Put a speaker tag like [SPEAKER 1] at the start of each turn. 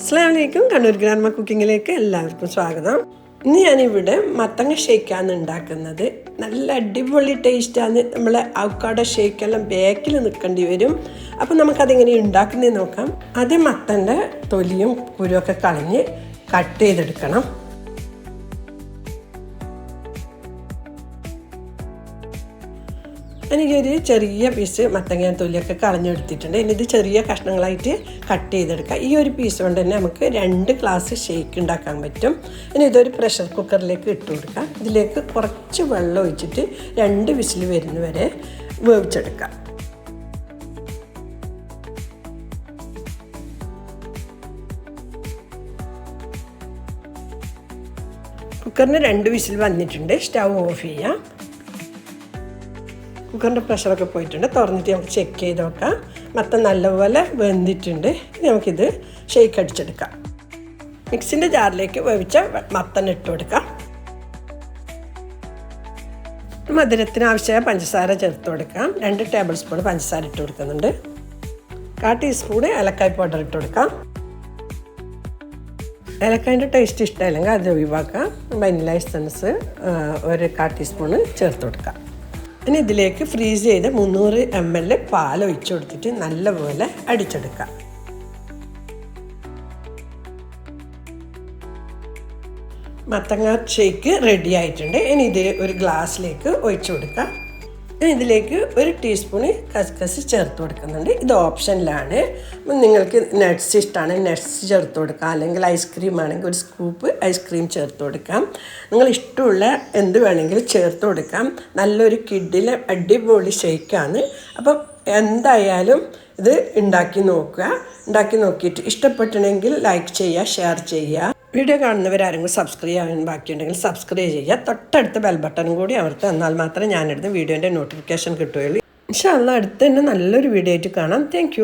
[SPEAKER 1] അസ്ലാമലൈക്കും Kannur grandma കുക്കിങ്ങിലേക്ക് എല്ലാവർക്കും സ്വാഗതം. ഇന്ന് ഞാനിവിടെ മത്തങ്ങ ഷേക്കാണ് ഉണ്ടാക്കുന്നത്. നല്ല അടിപൊളി ടേസ്റ്റാണ് നമ്മളെ അവക്കാട ഷേക്കെല്ലാം ബേക്കിൽ നിൽക്കേണ്ടി വരും. അപ്പോൾ നമുക്കതെങ്ങനെ ഉണ്ടാക്കുന്നത് നോക്കാം. ആദ്യം മത്തന്റെ തൊലിയും കുരുവൊക്കെ കളഞ്ഞ് കട്ട് ചെയ്തെടുക്കണം. എനിക്കൊരു ചെറിയ പീസ് മത്തങ്ങ തൊലിയൊക്കെ കളഞ്ഞെടുത്തിട്ടുണ്ട്. ഇനി ഇത് ചെറിയ കഷ്ണങ്ങളായിട്ട് കട്ട് ചെയ്തെടുക്കുക ഈ ഒരു പീസ് കൊണ്ട് തന്നെ നമുക്ക് രണ്ട് ഗ്ലാസ് ഷേക്ക് ഉണ്ടാക്കാൻ പറ്റും. ഇനി ഇതൊരു പ്രഷർ കുക്കറിലേക്ക് ഇട്ട് കൊടുക്കുക ഇതിലേക്ക് കുറച്ച് വെള്ളം ഒഴിച്ചിട്ട് രണ്ട് വിസിൽ വരുന്നവരെ വേവിച്ചെടുക്കാം. കുക്കറിന് രണ്ട് വിസിൽ വന്നിട്ടുണ്ട്. സ്റ്റൗ ഓഫ് ചെയ്യാം. കുക്കറിന്റെ പ്രഷറൊക്കെ പോയിട്ടുണ്ട്. തുറന്നിട്ട് നമുക്ക് ചെക്ക് ചെയ്ത് നോക്കാം. മത്തം നല്ലപോലെ വെന്തിട്ടുണ്ട്. നമുക്കിത് ഷെയ്ക്ക് അടിച്ചെടുക്കാം. മിക്സിന്റെ ജാറിലേക്ക് വേവിച്ച മത്തൻ ഇട്ട് കൊടുക്കാം. മധുരത്തിന് ആവശ്യമായ പഞ്ചസാര ചേർത്ത് കൊടുക്കാം. രണ്ട് ടേബിൾ സ്പൂൺ പഞ്ചസാര ഇട്ട് കൊടുക്കുന്നുണ്ട്. കാ ടീസ്പൂൺ ഏലക്കായ് പൗഡർ ഇട്ട് കൊടുക്കാം. ഏലക്കായന്റെ ടേസ്റ്റ് ഇഷ്ടമില്ലെങ്കിൽ അത് ഒഴിവാക്കാം. വനില എസൻസ് ഒരു കാ ടീസ്പൂണ് ചേർത്ത് കൊടുക്കാം. ഇനി ഇതിലേക്ക് ഫ്രീസ് ചെയ്ത് മുന്നൂറ് എം എൽ പാൽ ഒഴിച്ചു കൊടുത്തിട്ട് നല്ലപോലെ അടിച്ചെടുക്കാം. മത്തങ്ങ ഷേക്ക് റെഡി ആയിട്ടുണ്ട്. ഇനി ഇത് ഒരു ഗ്ലാസ്സിലേക്ക് ഒഴിച്ചു കൊടുക്കാം ഇതിലേക്ക് ഒരു ടീസ്പൂണ് കസ്കസ് ചേർത്ത് കൊടുക്കുന്നുണ്ട്. ഇത് ഓപ്ഷനിലാണ്. നിങ്ങൾക്ക് നട്ട്സ് ഇഷ്ടമാണ് നട്ട്സ് ചേർത്ത് കൊടുക്കാം. അല്ലെങ്കിൽ ഐസ്ക്രീം ആണെങ്കിൽ ഒരു സ്കൂപ്പ് ഐസ്ക്രീം ചേർത്ത് കൊടുക്കാം. നിങ്ങൾ ഇഷ്ടമുള്ള എന്ത് വേണമെങ്കിലും ചേർത്ത് കൊടുക്കാം. നല്ലൊരു കിഡിലെ അടിപൊളി ഷേക്കാണ് അപ്പം എന്തായാലും ഇത് ഉണ്ടാക്കി നോക്കുക. ഉണ്ടാക്കി നോക്കിയിട്ട് ഇഷ്ടപ്പെട്ടിട്ടുണ്ടെങ്കിൽ ലൈക്ക് ചെയ്യുക ഷെയർ ചെയ്യുക. വീഡിയോ കാണുന്നവരാരെങ്കിലും സബ്സ്ക്രൈബ് ചെയ്യാൻ ബാക്കിയുണ്ടെങ്കിൽ സബ്സ്ക്രൈബ് ചെയ്യുക. തൊട്ടടുത്ത ബെൽ ബട്ടണും കൂടി അമർത്തുക എന്നാൽ മാത്രമേ ഞാനെടുത്ത് വീഡിയോന്റെ നോട്ടിഫിക്കേഷൻ കിട്ടുകയുള്ളൂ. ഇൻഷാല്ല അടുത്ത് തന്നെ നല്ലൊരു വീഡിയോ ആയിട്ട് കാണാം. താങ്ക്